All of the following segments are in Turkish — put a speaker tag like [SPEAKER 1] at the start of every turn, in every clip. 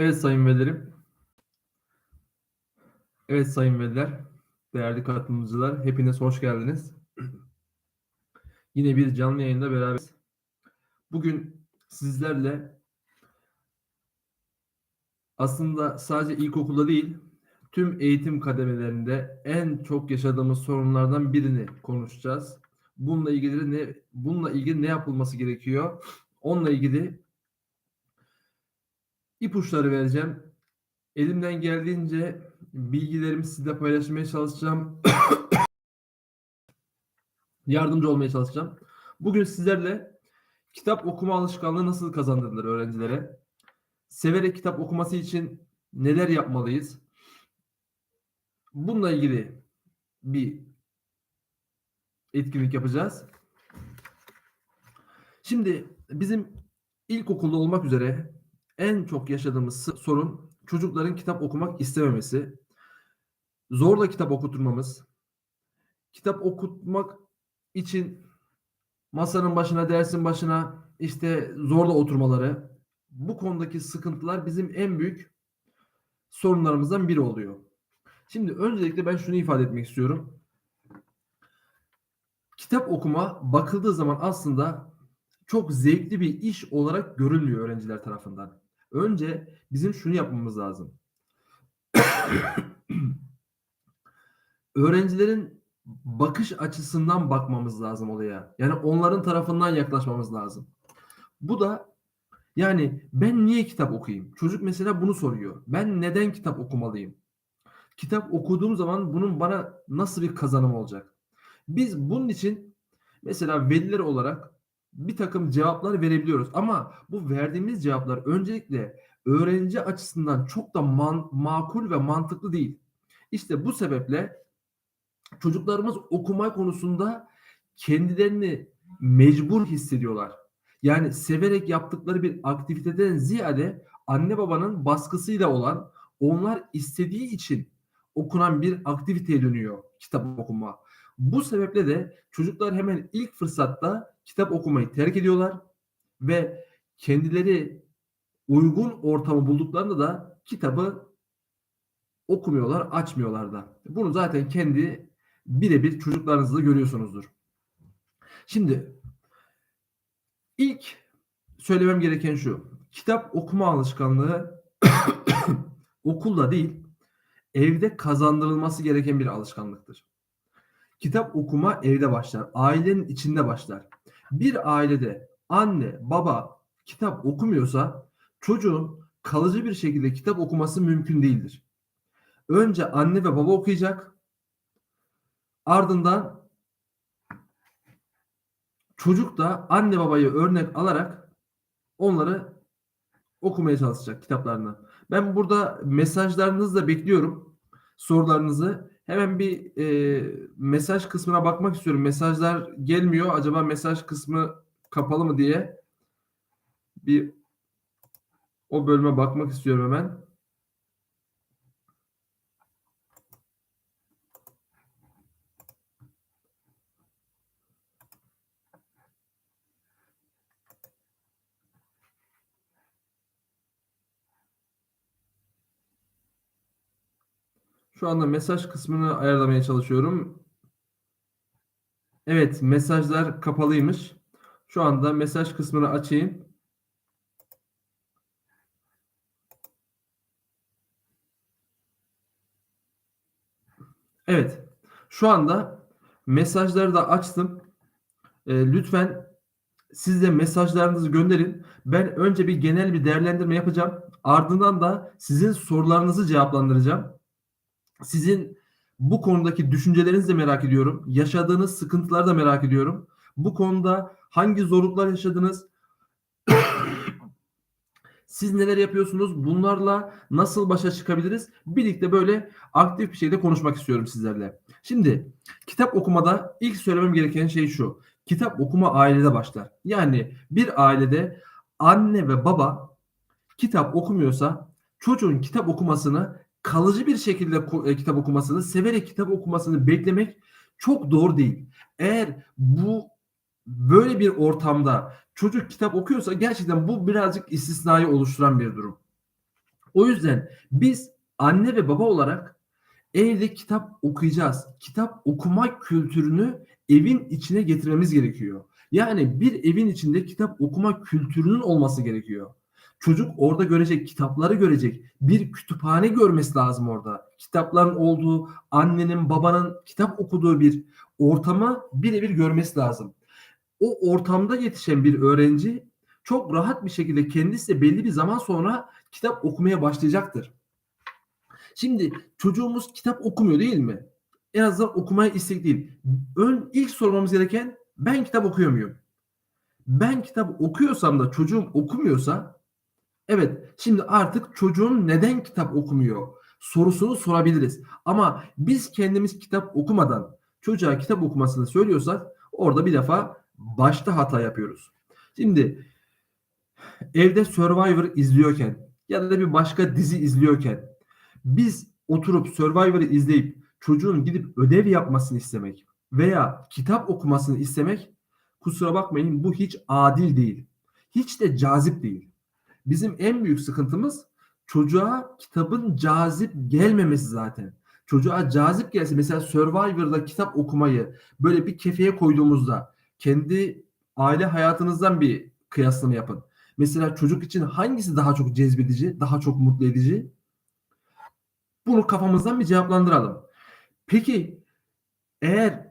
[SPEAKER 1] Evet sayın velilerim. Evet sayın veliler, değerli katılımcılar, hepiniz hoş geldiniz. Yine bir canlı yayında beraberiz. Bugün sizlerle aslında sadece ilkokulda değil, tüm eğitim kademelerinde en çok yaşadığımız sorunlardan birini konuşacağız. Bununla ilgili ne bununla ilgili ne yapılması gerekiyor? Onunla ilgili ipuçları vereceğim. Elimden geldiğince bilgilerimi sizle paylaşmaya çalışacağım. Yardımcı olmaya çalışacağım. Bugün sizlerle kitap okuma alışkanlığı nasıl kazandırılır öğrencilere? Severek kitap okuması için neler yapmalıyız? Bununla ilgili bir etkinlik yapacağız. Şimdi bizim ilkokulda olmak üzere en çok yaşadığımız sorun çocukların kitap okumak istememesi. Zorla kitap okuturmamız. Kitap okutmak için masanın başına, dersin başına işte zorla oturmaları. Bu konudaki sıkıntılar bizim en büyük sorunlarımızdan biri oluyor. Şimdi öncelikle ben şunu ifade etmek istiyorum. Kitap okuma bakıldığı zaman aslında çok zevkli bir iş olarak görülmüyor öğrenciler tarafından. Önce bizim şunu yapmamız lazım. Öğrencilerin bakış açısından bakmamız lazım olaya. Yani onların tarafından yaklaşmamız lazım. Bu da yani ben niye kitap okuyayım? Çocuk mesela bunu soruyor. Ben neden kitap okumalıyım? Kitap okuduğum zaman bunun bana nasıl bir kazanım olacak? Biz bunun için mesela veliler olarak bir takım cevaplar verebiliyoruz. Ama bu verdiğimiz cevaplar öncelikle öğrenci açısından çok da man, makul ve mantıklı değil. İşte bu sebeple çocuklarımız okuma konusunda kendilerini mecbur hissediyorlar. Yani severek yaptıkları bir aktiviteden ziyade anne babanın baskısıyla olan onlar istediği için okunan bir aktiviteye dönüyor kitap okuma. Bu sebeple de çocuklar hemen ilk fırsatta kitap okumayı terk ediyorlar ve kendileri uygun ortamı bulduklarında da kitabı okumuyorlar, açmıyorlar da. Bunu zaten kendi birebir çocuklarınızda görüyorsunuzdur. Şimdi ilk söylemem gereken şu. Kitap okuma alışkanlığı okulda değil, evde kazandırılması gereken bir alışkanlıktır. Kitap okuma evde başlar. Ailenin içinde başlar. Bir ailede anne, baba kitap okumuyorsa çocuğun kalıcı bir şekilde kitap okuması mümkün değildir. Önce anne ve baba okuyacak. Ardından çocuk da anne babayı örnek alarak onları okumaya çalışacak kitaplarını. Ben burada mesajlarınızı da bekliyorum. Sorularınızı. Hemen bir e, mesaj kısmına bakmak istiyorum. Mesajlar gelmiyor. Acaba mesaj kısmı kapalı mı diye bir o bölüme bakmak istiyorum hemen. Şu anda mesaj kısmını ayarlamaya çalışıyorum. Evet, mesajlar kapalıymış. Şu anda mesaj kısmını açayım. Evet. Şu anda mesajları da açtım. E, lütfen siz de mesajlarınızı gönderin. Ben önce bir genel bir değerlendirme yapacağım. Ardından da sizin sorularınızı cevaplandıracağım. Sizin bu konudaki düşüncelerinizi de merak ediyorum. Yaşadığınız sıkıntıları da merak ediyorum. Bu konuda hangi zorluklar yaşadınız? Siz neler yapıyorsunuz? Bunlarla nasıl başa çıkabiliriz? Birlikte böyle aktif bir şekilde konuşmak istiyorum sizlerle. Şimdi kitap okumada ilk söylemem gereken şey şu. Kitap okuma ailede başlar. Yani bir ailede anne ve baba kitap okumuyorsa çocuğun kitap okumasını kalıcı bir şekilde e, kitap okumasını, severek kitap okumasını beklemek çok doğru değil. Eğer bu böyle bir ortamda çocuk kitap okuyorsa gerçekten bu birazcık istisnayı oluşturan bir durum. O yüzden biz anne ve baba olarak evde kitap okuyacağız. Kitap okuma kültürünü evin içine getirmemiz gerekiyor. Yani bir evin içinde kitap okuma kültürünün olması gerekiyor. Çocuk orada görecek, kitapları görecek. Bir kütüphane görmesi lazım orada. Kitapların olduğu, annenin, babanın kitap okuduğu bir ortamı birebir görmesi lazım. O ortamda yetişen bir öğrenci çok rahat bir şekilde kendisi de belli bir zaman sonra kitap okumaya başlayacaktır. Şimdi çocuğumuz kitap okumuyor değil mi? En azından okumaya istek değil. Ön ilk sormamız gereken ben kitap okuyor muyum? Ben kitap okuyorsam da çocuğum okumuyorsa evet şimdi artık çocuğun neden kitap okumuyor sorusunu sorabiliriz. Ama biz kendimiz kitap okumadan çocuğa kitap okumasını söylüyorsak orada bir defa başta hata yapıyoruz. Şimdi evde Survivor izliyorken ya da bir başka dizi izliyorken biz oturup Survivor'ı izleyip çocuğun gidip ödev yapmasını istemek veya kitap okumasını istemek kusura bakmayın bu hiç adil değil. Hiç de cazip değil. Bizim en büyük sıkıntımız çocuğa kitabın cazip gelmemesi zaten. Çocuğa cazip gelse mesela Survivor'da kitap okumayı böyle bir kefeye koyduğumuzda kendi aile hayatınızdan bir kıyaslama yapın. Mesela çocuk için hangisi daha çok cezbedici, daha çok mutlu edici? Bunu kafamızdan bir cevaplandıralım. Peki eğer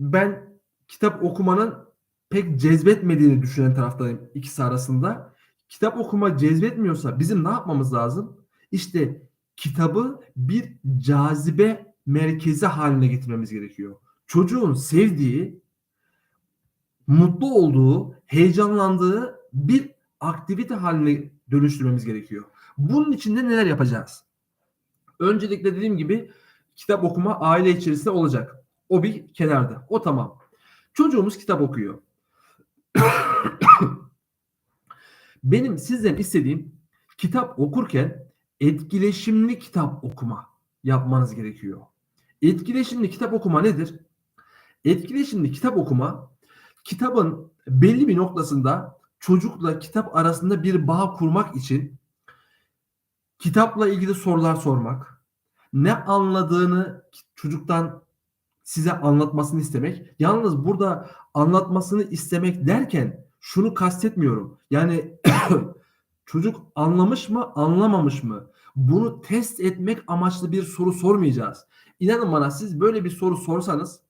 [SPEAKER 1] ben kitap okumanın pek cezbetmediğini düşünen taraftayım ikisi arasında. Kitap okuma cezbetmiyorsa bizim ne yapmamız lazım? İşte kitabı bir cazibe merkezi haline getirmemiz gerekiyor. Çocuğun sevdiği, mutlu olduğu, heyecanlandığı bir aktivite haline dönüştürmemiz gerekiyor. Bunun için de neler yapacağız? Öncelikle dediğim gibi kitap okuma aile içerisinde olacak. O bir kenarda. O tamam. Çocuğumuz kitap okuyor. Benim sizden istediğim kitap okurken etkileşimli kitap okuma yapmanız gerekiyor. Etkileşimli kitap okuma nedir? Etkileşimli kitap okuma kitabın belli bir noktasında çocukla kitap arasında bir bağ kurmak için kitapla ilgili sorular sormak, ne anladığını çocuktan size anlatmasını istemek. Yalnız burada anlatmasını istemek derken şunu kastetmiyorum. Yani çocuk anlamış mı, anlamamış mı? Bunu test etmek amaçlı bir soru sormayacağız. İnanın bana siz böyle bir soru sorsanız,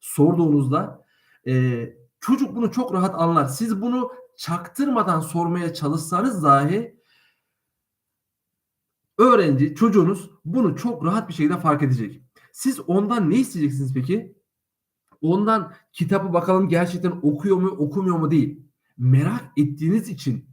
[SPEAKER 1] sorduğunuzda e, çocuk bunu çok rahat anlar. Siz bunu çaktırmadan sormaya çalışsanız dahi öğrenci, çocuğunuz bunu çok rahat bir şekilde fark edecek. Siz ondan ne isteyeceksiniz peki? Ondan kitabı bakalım gerçekten okuyor mu, okumuyor mu değil. Merak ettiğiniz için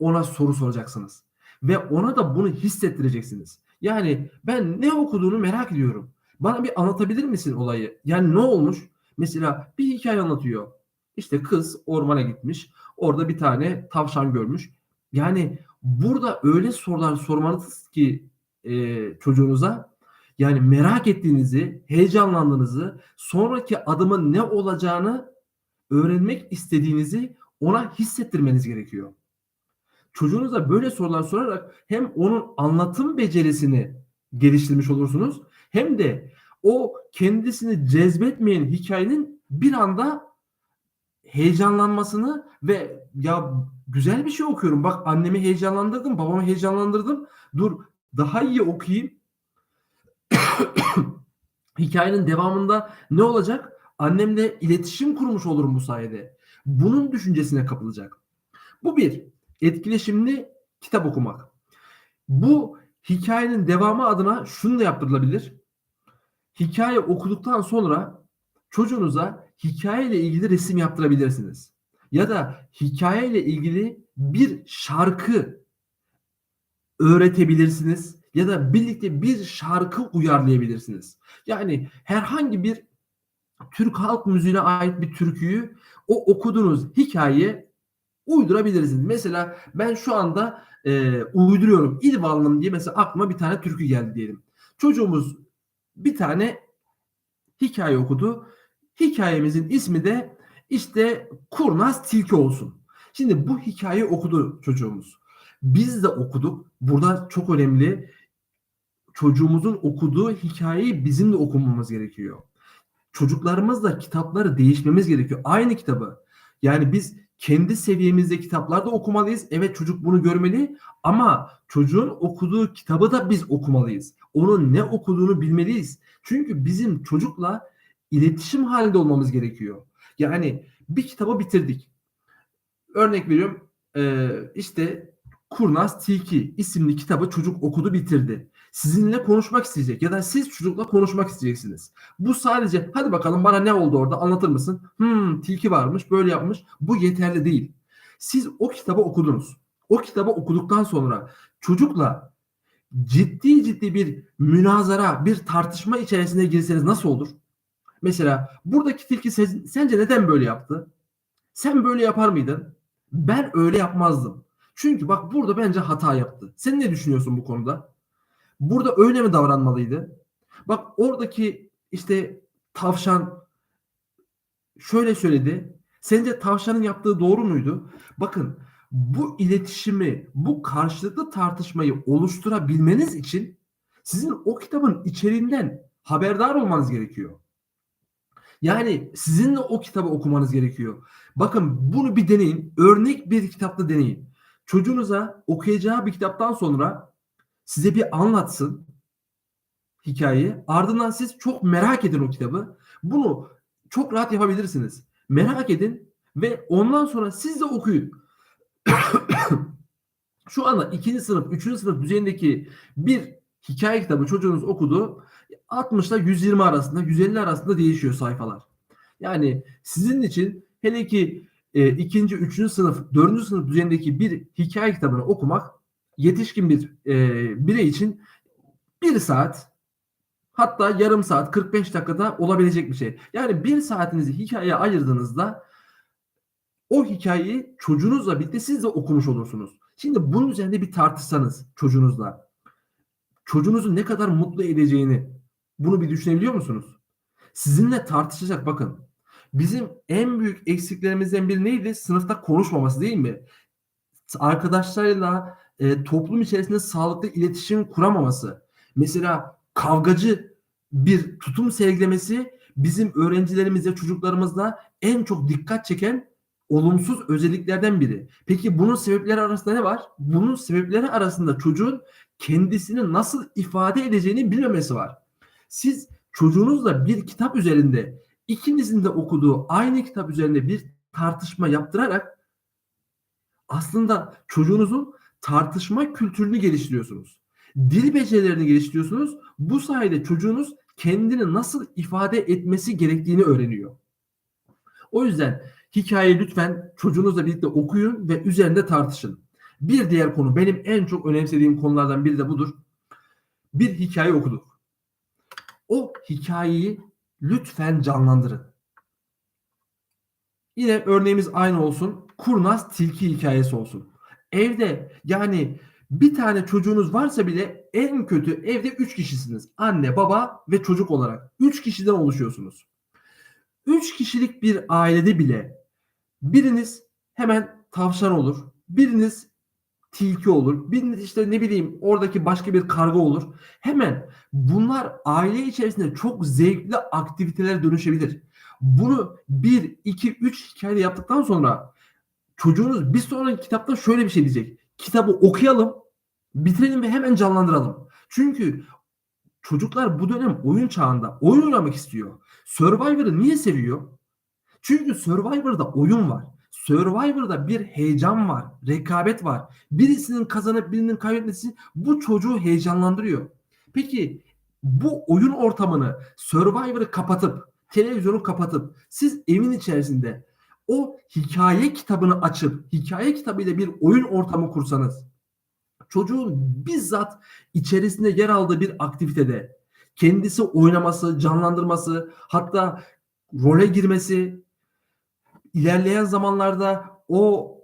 [SPEAKER 1] ona soru soracaksınız. Ve ona da bunu hissettireceksiniz. Yani ben ne okuduğunu merak ediyorum. Bana bir anlatabilir misin olayı? Yani ne olmuş? Mesela bir hikaye anlatıyor. İşte kız ormana gitmiş. Orada bir tane tavşan görmüş. Yani burada öyle sorular sormanız ki e, çocuğunuza yani merak ettiğinizi, heyecanlandığınızı, sonraki adımın ne olacağını öğrenmek istediğinizi ona hissettirmeniz gerekiyor. Çocuğunuza böyle sorular sorarak hem onun anlatım becerisini geliştirmiş olursunuz hem de o kendisini cezbetmeyen hikayenin bir anda heyecanlanmasını ve ya güzel bir şey okuyorum. Bak annemi heyecanlandırdım, babamı heyecanlandırdım. Dur daha iyi okuyayım. Hikayenin devamında ne olacak? Annemle iletişim kurmuş olurum bu sayede. Bunun düşüncesine kapılacak. Bu bir. Etkileşimli kitap okumak. Bu hikayenin devamı adına şunu da yaptırılabilir. Hikaye okuduktan sonra çocuğunuza hikayeyle ilgili resim yaptırabilirsiniz. Ya da hikayeyle ilgili bir şarkı öğretebilirsiniz ya da birlikte bir şarkı uyarlayabilirsiniz. Yani herhangi bir Türk halk müziğine ait bir türküyü o okuduğunuz hikayeye uydurabilirsiniz. Mesela ben şu anda e, uyduruyorum. İlvanlım diye mesela aklıma bir tane türkü geldi diyelim. Çocuğumuz bir tane hikaye okudu. Hikayemizin ismi de işte Kurnaz Tilki olsun. Şimdi bu hikayeyi okudu çocuğumuz. Biz de okuduk. Burada çok önemli. Çocuğumuzun okuduğu hikayeyi bizim de okumamız gerekiyor. Çocuklarımızla kitapları değişmemiz gerekiyor. Aynı kitabı. Yani biz kendi seviyemizde kitaplar da okumalıyız. Evet çocuk bunu görmeli ama çocuğun okuduğu kitabı da biz okumalıyız. Onun ne okuduğunu bilmeliyiz. Çünkü bizim çocukla iletişim halinde olmamız gerekiyor. Yani bir kitabı bitirdik. Örnek veriyorum işte Kurnaz Tilki isimli kitabı çocuk okudu bitirdi. Sizinle konuşmak isteyecek ya da siz çocukla konuşmak isteyeceksiniz. Bu sadece hadi bakalım bana ne oldu orada anlatır mısın? Hmm tilki varmış böyle yapmış. Bu yeterli değil. Siz o kitabı okudunuz. O kitabı okuduktan sonra çocukla ciddi ciddi bir münazara, bir tartışma içerisine girseniz nasıl olur? Mesela buradaki tilki sence neden böyle yaptı? Sen böyle yapar mıydın? Ben öyle yapmazdım. Çünkü bak burada bence hata yaptı. Sen ne düşünüyorsun bu konuda? Burada öyle mi davranmalıydı? Bak oradaki işte tavşan şöyle söyledi. Sence tavşanın yaptığı doğru muydu? Bakın bu iletişimi, bu karşılıklı tartışmayı oluşturabilmeniz için sizin o kitabın içeriğinden haberdar olmanız gerekiyor. Yani sizin de o kitabı okumanız gerekiyor. Bakın bunu bir deneyin. Örnek bir kitapta deneyin. Çocuğunuza okuyacağı bir kitaptan sonra size bir anlatsın hikayeyi. Ardından siz çok merak edin o kitabı. Bunu çok rahat yapabilirsiniz. Merak edin ve ondan sonra siz de okuyun. Şu anda ikinci sınıf, üçüncü sınıf düzeyindeki bir hikaye kitabı çocuğunuz okudu. 60 ile 120 arasında, 150 arasında değişiyor sayfalar. Yani sizin için hele ki e, ikinci, üçüncü sınıf, dördüncü sınıf düzeyindeki bir hikaye kitabını okumak yetişkin bir e, birey için bir saat hatta yarım saat 45 dakikada olabilecek bir şey. Yani bir saatinizi hikayeye ayırdığınızda o hikayeyi çocuğunuzla birlikte siz de okumuş olursunuz. Şimdi bunun üzerinde bir tartışsanız çocuğunuzla çocuğunuzu ne kadar mutlu edeceğini bunu bir düşünebiliyor musunuz? Sizinle tartışacak bakın. Bizim en büyük eksiklerimizden biri neydi? Sınıfta konuşmaması değil mi? Arkadaşlarıyla e, toplum içerisinde sağlıklı iletişim kuramaması. Mesela kavgacı bir tutum sergilemesi bizim öğrencilerimizle, çocuklarımızla en çok dikkat çeken olumsuz özelliklerden biri. Peki bunun sebepleri arasında ne var? Bunun sebepleri arasında çocuğun kendisini nasıl ifade edeceğini bilmemesi var. Siz çocuğunuzla bir kitap üzerinde ikinizin de okuduğu aynı kitap üzerinde bir tartışma yaptırarak aslında çocuğunuzun tartışma kültürünü geliştiriyorsunuz. Dil becerilerini geliştiriyorsunuz. Bu sayede çocuğunuz kendini nasıl ifade etmesi gerektiğini öğreniyor. O yüzden hikayeyi lütfen çocuğunuzla birlikte okuyun ve üzerinde tartışın. Bir diğer konu benim en çok önemsediğim konulardan biri de budur. Bir hikaye okuduk. O hikayeyi lütfen canlandırın. Yine örneğimiz aynı olsun. Kurnaz tilki hikayesi olsun. Evde yani bir tane çocuğunuz varsa bile en kötü evde 3 kişisiniz. Anne, baba ve çocuk olarak. 3 kişiden oluşuyorsunuz. 3 kişilik bir ailede bile biriniz hemen tavşan olur. Biriniz tilki olur. Biriniz işte ne bileyim oradaki başka bir karga olur. Hemen bunlar aile içerisinde çok zevkli aktivitelere dönüşebilir. Bunu 1, 2, 3 hikayede yaptıktan sonra çocuğunuz bir sonraki kitapta şöyle bir şey diyecek. Kitabı okuyalım, bitirelim ve hemen canlandıralım. Çünkü çocuklar bu dönem oyun çağında oyun oynamak istiyor. Survivor'ı niye seviyor? Çünkü Survivor'da oyun var. Survivor'da bir heyecan var, rekabet var. Birisinin kazanıp birinin kaybetmesi bu çocuğu heyecanlandırıyor. Peki bu oyun ortamını Survivor'ı kapatıp, televizyonu kapatıp siz evin içerisinde o hikaye kitabını açıp hikaye kitabıyla bir oyun ortamı kursanız çocuğun bizzat içerisinde yer aldığı bir aktivitede kendisi oynaması, canlandırması, hatta role girmesi, ilerleyen zamanlarda o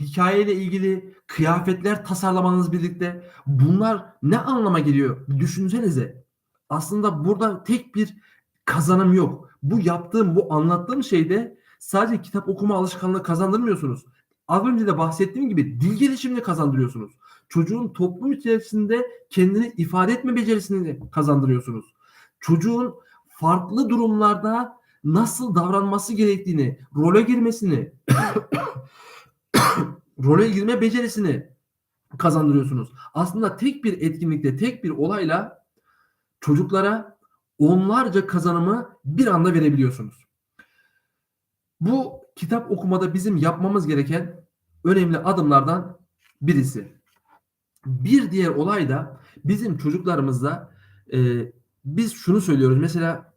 [SPEAKER 1] hikayeyle ilgili kıyafetler tasarlamanız birlikte bunlar ne anlama geliyor? Düşünsenize. Aslında burada tek bir kazanım yok. Bu yaptığım, bu anlattığım şeyde sadece kitap okuma alışkanlığı kazandırmıyorsunuz. az önce de bahsettiğim gibi dil gelişimini kazandırıyorsunuz. Çocuğun toplum içerisinde kendini ifade etme becerisini kazandırıyorsunuz. Çocuğun farklı durumlarda nasıl davranması gerektiğini, role girmesini, role girme becerisini kazandırıyorsunuz. Aslında tek bir etkinlikte, tek bir olayla çocuklara onlarca kazanımı bir anda verebiliyorsunuz. Bu kitap okumada bizim yapmamız gereken önemli adımlardan birisi. Bir diğer olay da bizim çocuklarımızda e, biz şunu söylüyoruz. Mesela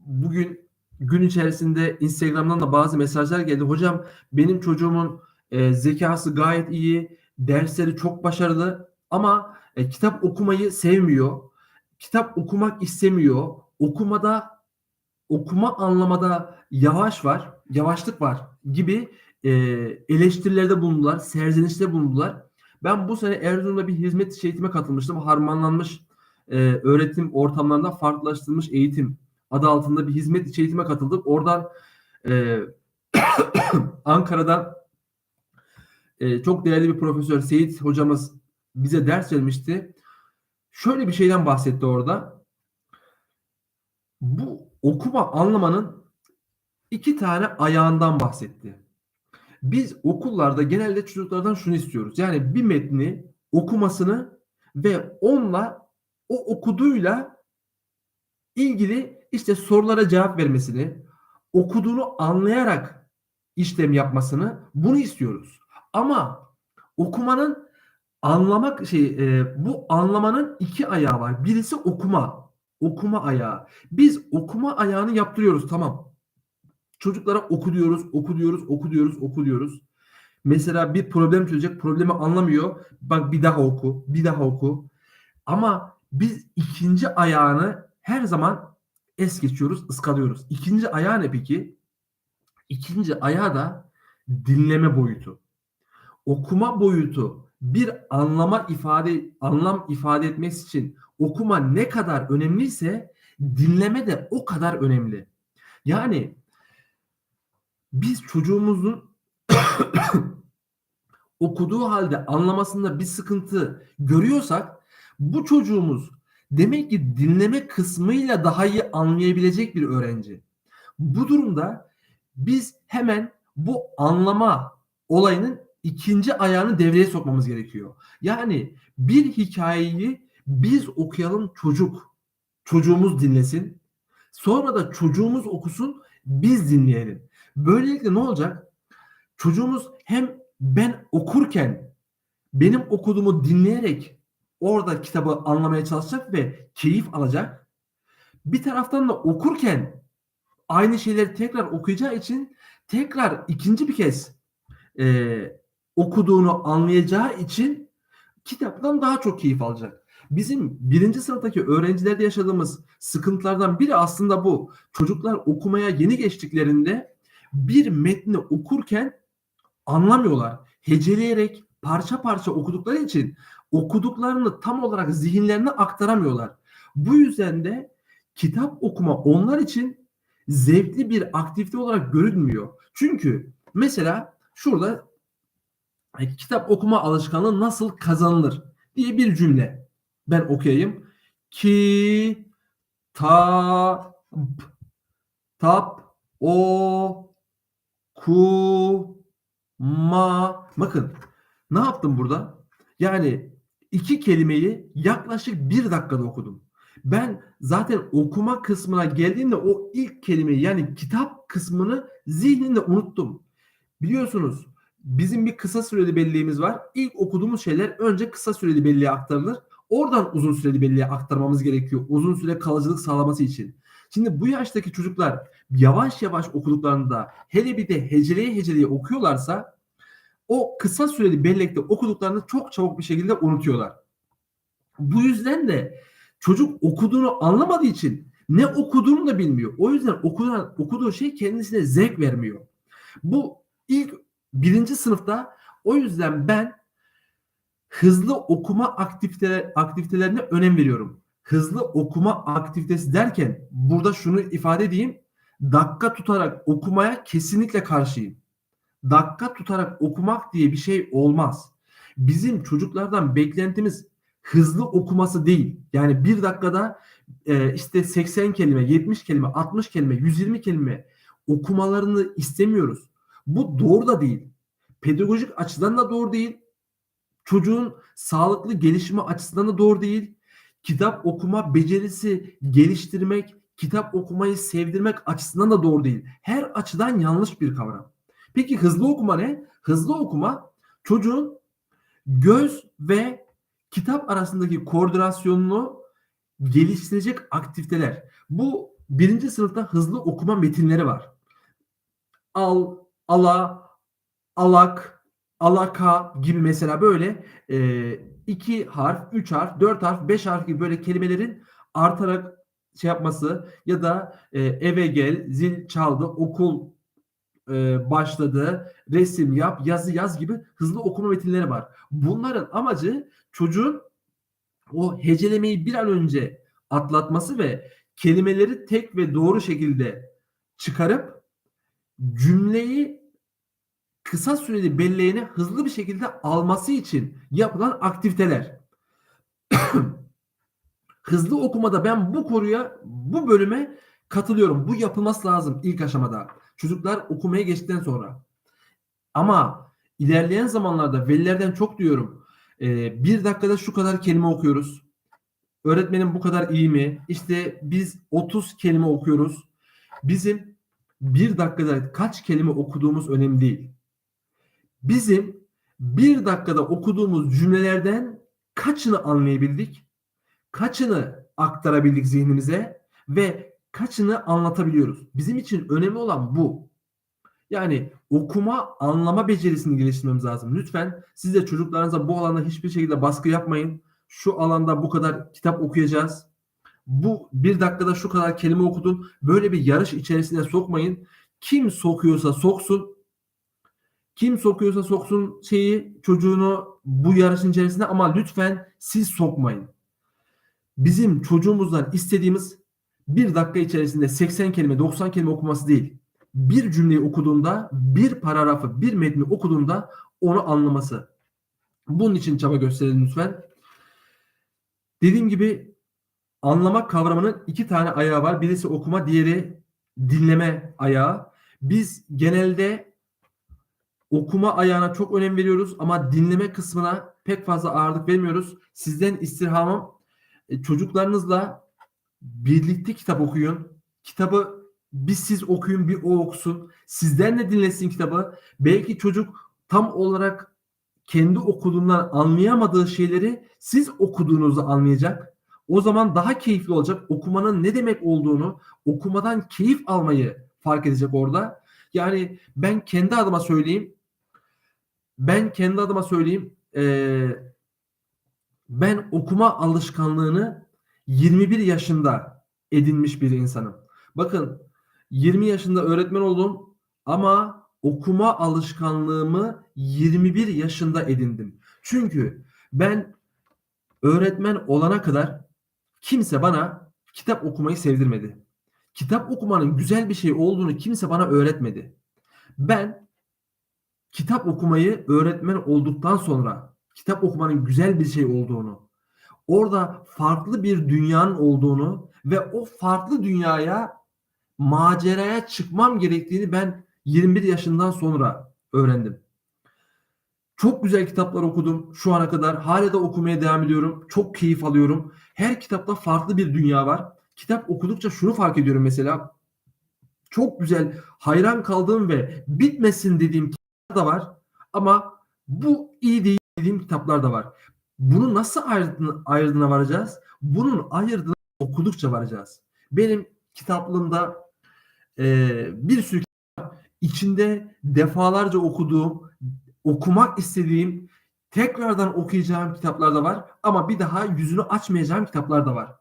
[SPEAKER 1] bugün gün içerisinde Instagram'dan da bazı mesajlar geldi. Hocam benim çocuğumun e, zekası gayet iyi, dersleri çok başarılı ama e, kitap okumayı sevmiyor. Kitap okumak istemiyor. Okumada okuma anlamada yavaş var, yavaşlık var gibi e, eleştirilerde bulundular, serzenişte bulundular. Ben bu sene Erzurum'da bir hizmet eğitime katılmıştım. Harmanlanmış e, öğretim ortamlarında farklılaştırılmış eğitim adı altında bir hizmet içi eğitime katıldım. Oradan e, Ankara'dan e, çok değerli bir profesör Seyit hocamız bize ders vermişti. Şöyle bir şeyden bahsetti orada. Bu okuma anlamanın iki tane ayağından bahsetti. Biz okullarda genelde çocuklardan şunu istiyoruz. Yani bir metni okumasını ve onunla o okuduğuyla ilgili işte sorulara cevap vermesini, okuduğunu anlayarak işlem yapmasını bunu istiyoruz. Ama okumanın anlamak şey e, bu anlamanın iki ayağı var. Birisi okuma. Okuma ayağı. Biz okuma ayağını yaptırıyoruz tamam. Çocuklara oku diyoruz, oku diyoruz, oku diyoruz, oku diyoruz. Mesela bir problem çözecek, problemi anlamıyor. Bak bir daha oku, bir daha oku. Ama biz ikinci ayağını her zaman es geçiyoruz, ıskalıyoruz. İkinci ayağı ne peki? İkinci ayağı da dinleme boyutu. Okuma boyutu bir anlama ifade anlam ifade etmesi için okuma ne kadar önemliyse dinleme de o kadar önemli. Yani biz çocuğumuzun okuduğu halde anlamasında bir sıkıntı görüyorsak bu çocuğumuz demek ki dinleme kısmıyla daha iyi anlayabilecek bir öğrenci. Bu durumda biz hemen bu anlama olayının ikinci ayağını devreye sokmamız gerekiyor. Yani bir hikayeyi biz okuyalım çocuk, çocuğumuz dinlesin. Sonra da çocuğumuz okusun, biz dinleyelim. Böylelikle ne olacak? Çocuğumuz hem ben okurken benim okuduğumu dinleyerek orada kitabı anlamaya çalışacak ve keyif alacak. Bir taraftan da okurken aynı şeyleri tekrar okuyacağı için tekrar ikinci bir kez e, okuduğunu anlayacağı için kitaptan daha çok keyif alacak. Bizim birinci sınıftaki öğrencilerde yaşadığımız sıkıntılardan biri aslında bu. Çocuklar okumaya yeni geçtiklerinde bir metni okurken anlamıyorlar. Heceleyerek parça parça okudukları için okuduklarını tam olarak zihinlerine aktaramıyorlar. Bu yüzden de kitap okuma onlar için zevkli bir aktivite olarak görünmüyor. Çünkü mesela şurada e, kitap okuma alışkanlığı nasıl kazanılır diye bir cümle ben okuyayım. Ki ta tap o ku ma bakın ne yaptım burada? Yani iki kelimeyi yaklaşık bir dakikada okudum. Ben zaten okuma kısmına geldiğimde o ilk kelimeyi yani kitap kısmını zihninde unuttum. Biliyorsunuz bizim bir kısa süreli belleğimiz var. İlk okuduğumuz şeyler önce kısa süreli belleğe aktarılır. Oradan uzun süreli belleğe aktarmamız gerekiyor. Uzun süre kalıcılık sağlaması için. Şimdi bu yaştaki çocuklar yavaş yavaş okuduklarında hele bir de heceleye heceleye okuyorlarsa o kısa süreli bellekte okuduklarını çok çabuk bir şekilde unutuyorlar. Bu yüzden de çocuk okuduğunu anlamadığı için ne okuduğunu da bilmiyor. O yüzden okuduğu, okuduğu şey kendisine zevk vermiyor. Bu ilk birinci sınıfta o yüzden ben hızlı okuma aktivite, aktivitelerine önem veriyorum. Hızlı okuma aktivitesi derken burada şunu ifade edeyim. Dakika tutarak okumaya kesinlikle karşıyım. dakika tutarak okumak diye bir şey olmaz. Bizim çocuklardan beklentimiz hızlı okuması değil. Yani bir dakikada e, işte 80 kelime, 70 kelime, 60 kelime, 120 kelime okumalarını istemiyoruz. Bu doğru da değil. Pedagojik açıdan da doğru değil. Çocuğun sağlıklı gelişimi açısından da doğru değil. Kitap okuma becerisi geliştirmek, kitap okumayı sevdirmek açısından da doğru değil. Her açıdan yanlış bir kavram. Peki hızlı okuma ne? Hızlı okuma çocuğun göz ve kitap arasındaki koordinasyonunu geliştirecek aktiviteler. Bu birinci sınıfta hızlı okuma metinleri var. Al, ala, alak, alaka gibi mesela böyle e, iki harf, üç harf, dört harf, beş harf gibi böyle kelimelerin artarak şey yapması ya da e, eve gel, zil çaldı, okul e, başladı, resim yap, yazı yaz gibi hızlı okuma metinleri var. Bunların amacı çocuğun o hecelemeyi bir an önce atlatması ve kelimeleri tek ve doğru şekilde çıkarıp cümleyi kısa süreli belleğine hızlı bir şekilde alması için yapılan aktiviteler. hızlı okumada ben bu konuya, bu bölüme katılıyorum. Bu yapılması lazım ilk aşamada. Çocuklar okumaya geçtikten sonra. Ama ilerleyen zamanlarda velilerden çok diyorum. E, bir dakikada şu kadar kelime okuyoruz. Öğretmenim bu kadar iyi mi? İşte biz 30 kelime okuyoruz. Bizim bir dakikada kaç kelime okuduğumuz önemli değil. Bizim bir dakikada okuduğumuz cümlelerden kaçını anlayabildik, kaçını aktarabildik zihnimize ve kaçını anlatabiliyoruz. Bizim için önemli olan bu. Yani okuma, anlama becerisini geliştirmemiz lazım. Lütfen siz de çocuklarınıza bu alanda hiçbir şekilde baskı yapmayın. Şu alanda bu kadar kitap okuyacağız. Bu bir dakikada şu kadar kelime okudun. Böyle bir yarış içerisine sokmayın. Kim sokuyorsa soksun. Kim sokuyorsa soksun şeyi çocuğunu bu yarışın içerisine ama lütfen siz sokmayın. Bizim çocuğumuzdan istediğimiz bir dakika içerisinde 80 kelime 90 kelime okuması değil. Bir cümleyi okuduğunda bir paragrafı bir metni okuduğunda onu anlaması. Bunun için çaba gösterin lütfen. Dediğim gibi anlamak kavramının iki tane ayağı var. Birisi okuma, diğeri dinleme ayağı. Biz genelde okuma ayağına çok önem veriyoruz ama dinleme kısmına pek fazla ağırlık vermiyoruz. Sizden istirhamım e, çocuklarınızla birlikte kitap okuyun. Kitabı bir siz okuyun bir o okusun. Sizden de dinlesin kitabı. Belki çocuk tam olarak kendi okuduğundan anlayamadığı şeyleri siz okuduğunuzda anlayacak. O zaman daha keyifli olacak. Okumanın ne demek olduğunu, okumadan keyif almayı fark edecek orada. Yani ben kendi adıma söyleyeyim. Ben kendi adıma söyleyeyim. Ee, ben okuma alışkanlığını 21 yaşında edinmiş bir insanım. Bakın 20 yaşında öğretmen oldum ama okuma alışkanlığımı 21 yaşında edindim. Çünkü ben öğretmen olana kadar kimse bana kitap okumayı sevdirmedi. Kitap okumanın güzel bir şey olduğunu kimse bana öğretmedi. Ben kitap okumayı öğretmen olduktan sonra kitap okumanın güzel bir şey olduğunu, orada farklı bir dünyanın olduğunu ve o farklı dünyaya maceraya çıkmam gerektiğini ben 21 yaşından sonra öğrendim. Çok güzel kitaplar okudum şu ana kadar. Hala da okumaya devam ediyorum. Çok keyif alıyorum. Her kitapta farklı bir dünya var. Kitap okudukça şunu fark ediyorum mesela. Çok güzel, hayran kaldığım ve bitmesin dediğim da var. Ama bu iyi değil dediğim kitaplar da var. Bunu nasıl ayırdığına, ayırdığına varacağız? Bunun ayırdığına okudukça varacağız. Benim kitaplığımda e, bir sürü kitap içinde defalarca okuduğum, okumak istediğim, tekrardan okuyacağım kitaplar da var ama bir daha yüzünü açmayacağım kitaplar da var.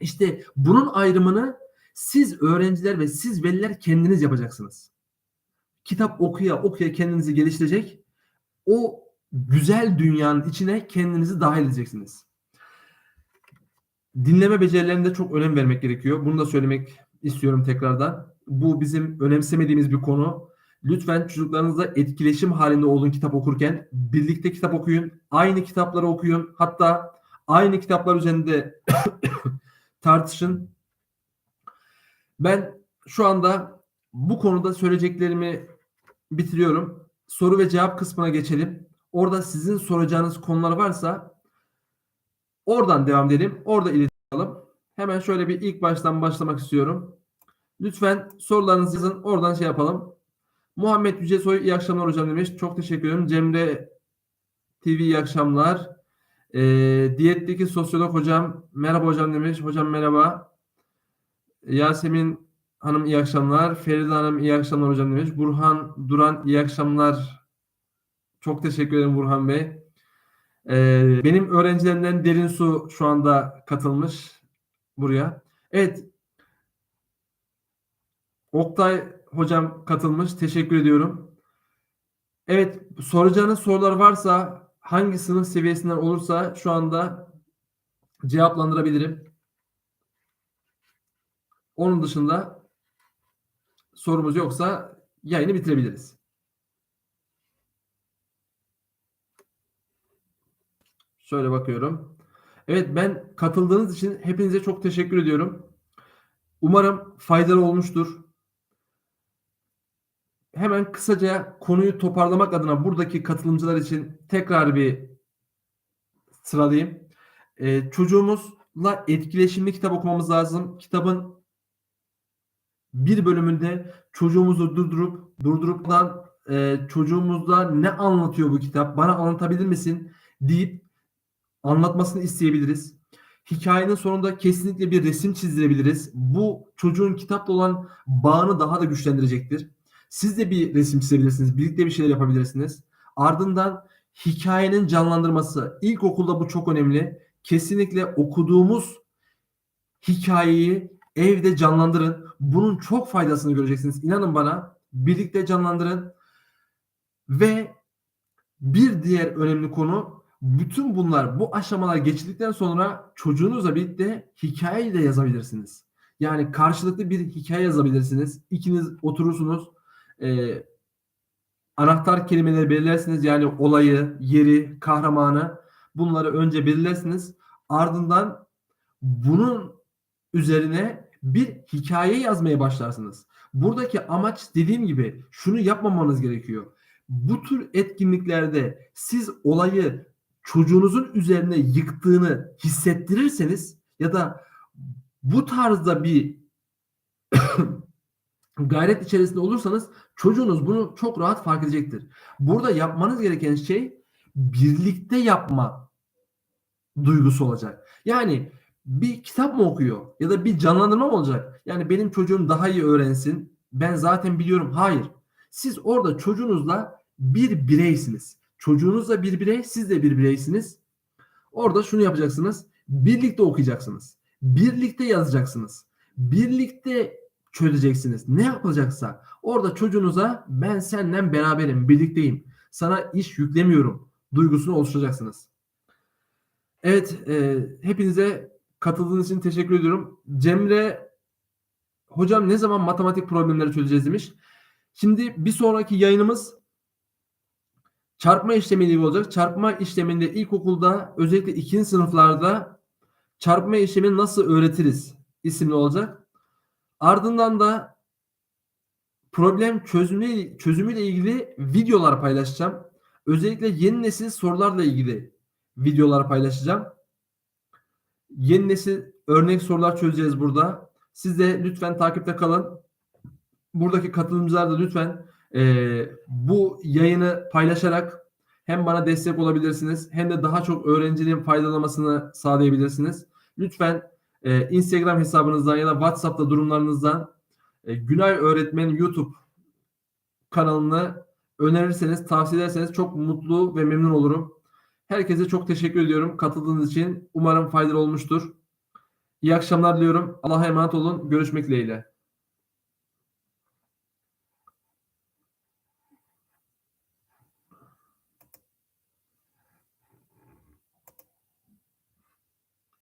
[SPEAKER 1] İşte bunun ayrımını siz öğrenciler ve siz veliler kendiniz yapacaksınız. Kitap okuya okuya kendinizi geliştirecek. O güzel dünyanın içine kendinizi dahil edeceksiniz. Dinleme becerilerinde çok önem vermek gerekiyor. Bunu da söylemek istiyorum tekrardan. Bu bizim önemsemediğimiz bir konu. Lütfen çocuklarınızla etkileşim halinde olun kitap okurken. Birlikte kitap okuyun. Aynı kitapları okuyun. Hatta aynı kitaplar üzerinde tartışın. Ben şu anda bu konuda söyleyeceklerimi bitiriyorum. Soru ve cevap kısmına geçelim. Orada sizin soracağınız konular varsa oradan devam edelim. Orada alalım. Hemen şöyle bir ilk baştan başlamak istiyorum. Lütfen sorularınızı yazın. Oradan şey yapalım. Muhammed Yücesoy iyi akşamlar hocam demiş. Çok teşekkür ederim. Cemre TV iyi akşamlar. Ee, diyetteki sosyolog hocam merhaba hocam demiş. Hocam merhaba. Yasemin Hanım iyi akşamlar. Feride Hanım iyi akşamlar hocam demiş. Burhan Duran iyi akşamlar. Çok teşekkür ederim Burhan Bey. Ee, benim öğrencilerimden Derin Su şu anda katılmış buraya. Evet. Oktay hocam katılmış. Teşekkür ediyorum. Evet, soracağınız sorular varsa hangi sınıf seviyesinden olursa şu anda cevaplandırabilirim. Onun dışında sorumuz yoksa yayını bitirebiliriz. Şöyle bakıyorum. Evet ben katıldığınız için hepinize çok teşekkür ediyorum. Umarım faydalı olmuştur. Hemen kısaca konuyu toparlamak adına buradaki katılımcılar için tekrar bir sıralayayım. Ee, çocuğumuzla etkileşimli kitap okumamız lazım. Kitabın bir bölümünde çocuğumuzu durdurup durdurupdan e, çocuğumuzla ne anlatıyor bu kitap bana anlatabilir misin deyip anlatmasını isteyebiliriz. Hikayenin sonunda kesinlikle bir resim çizdirebiliriz. Bu çocuğun kitapla olan bağını daha da güçlendirecektir. Siz de bir resim çizebilirsiniz. Birlikte bir şeyler yapabilirsiniz. Ardından hikayenin canlandırması. İlkokulda bu çok önemli. Kesinlikle okuduğumuz hikayeyi evde canlandırın. Bunun çok faydasını göreceksiniz. İnanın bana. Birlikte canlandırın. Ve bir diğer önemli konu bütün bunlar bu aşamalar geçildikten sonra çocuğunuzla birlikte hikayeyi de yazabilirsiniz. Yani karşılıklı bir hikaye yazabilirsiniz. İkiniz oturursunuz. E, anahtar kelimeleri belirlersiniz. Yani olayı, yeri, kahramanı bunları önce belirlersiniz. Ardından bunun üzerine bir hikaye yazmaya başlarsınız. Buradaki amaç dediğim gibi şunu yapmamanız gerekiyor. Bu tür etkinliklerde siz olayı çocuğunuzun üzerine yıktığını hissettirirseniz ya da bu tarzda bir gayret içerisinde olursanız çocuğunuz bunu çok rahat fark edecektir. Burada yapmanız gereken şey birlikte yapma duygusu olacak. Yani bir kitap mı okuyor ya da bir canlandırma mı olacak? Yani benim çocuğum daha iyi öğrensin. Ben zaten biliyorum. Hayır. Siz orada çocuğunuzla bir bireysiniz. Çocuğunuz da bir birey, siz de bir bireysiniz. Orada şunu yapacaksınız. Birlikte okuyacaksınız. Birlikte yazacaksınız. Birlikte çözeceksiniz. Ne yapılacaksa orada çocuğunuza ben senden beraberim, birlikteyim. Sana iş yüklemiyorum duygusunu oluşturacaksınız. Evet, e, hepinize katıldığınız için teşekkür ediyorum. Cemre hocam ne zaman matematik problemleri çözeceğiz demiş. Şimdi bir sonraki yayınımız çarpma işlemiyle ilgili olacak. Çarpma işleminde ilkokulda özellikle ikinci sınıflarda çarpma işlemini nasıl öğretiriz isimli olacak. Ardından da problem çözümü çözümüyle ilgili videolar paylaşacağım. Özellikle yeni nesil sorularla ilgili videolar paylaşacağım. Yeni nesil örnek sorular çözeceğiz burada. Siz de lütfen takipte kalın. Buradaki katılımcılar da lütfen e, bu yayını paylaşarak hem bana destek olabilirsiniz hem de daha çok öğrencinin faydalanmasını sağlayabilirsiniz. Lütfen e, Instagram hesabınızdan ya da WhatsApp'ta durumlarınızdan e, Günay Öğretmen YouTube kanalını önerirseniz, tavsiye ederseniz çok mutlu ve memnun olurum. Herkese çok teşekkür ediyorum katıldığınız için. Umarım faydalı olmuştur. İyi akşamlar diliyorum. Allah'a emanet olun. Görüşmek dileğiyle.